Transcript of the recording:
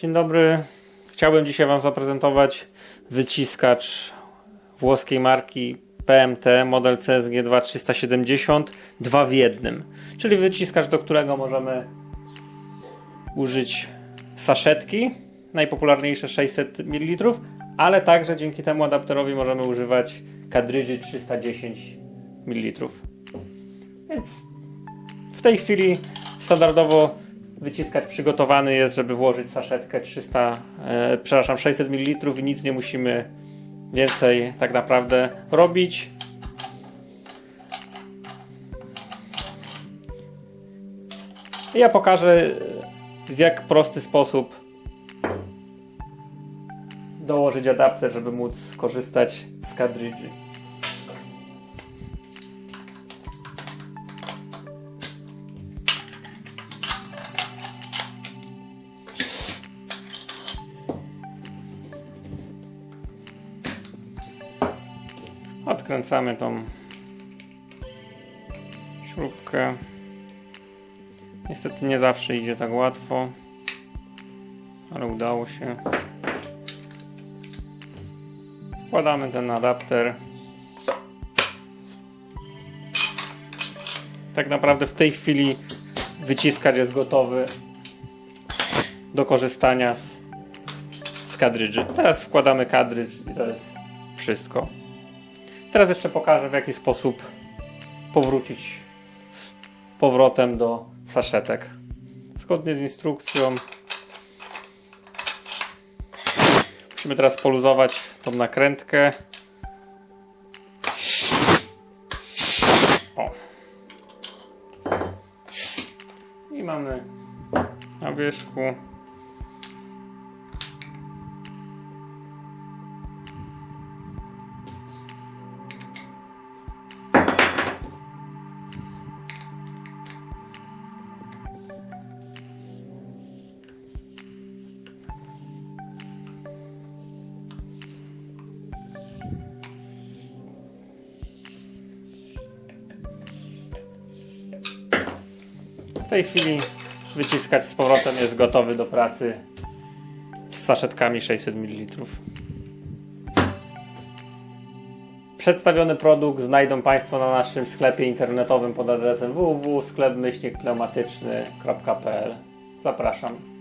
Dzień dobry. Chciałbym dzisiaj Wam zaprezentować wyciskacz włoskiej marki PMT model CSG 2370 2 w jednym, czyli wyciskacz, do którego możemy użyć saszetki, najpopularniejsze 600 ml, ale także dzięki temu adapterowi możemy używać kadryży 310 ml. Więc w tej chwili standardowo wyciskacz przygotowany jest, żeby włożyć saszetkę 300, e, przepraszam, 600 ml i nic nie musimy więcej tak naprawdę robić. I ja pokażę w jak prosty sposób dołożyć adapter, żeby móc korzystać z kadrydży. Odkręcamy tą śrubkę. Niestety nie zawsze idzie tak łatwo, ale udało się. Wkładamy ten adapter. Tak naprawdę w tej chwili wyciskacz jest gotowy do korzystania z, z kadrydży. Teraz wkładamy kadrydż i to jest wszystko. Teraz jeszcze pokażę w jaki sposób powrócić z powrotem do saszetek. Zgodnie z instrukcją musimy teraz poluzować tą nakrętkę. O. I mamy na wierzchu tej chwili wyciskacz z powrotem jest gotowy do pracy z saszetkami 600 ml. Przedstawiony produkt znajdą Państwo na naszym sklepie internetowym pod adresem www.sklepmyślnikpneumatyczny.pl Zapraszam.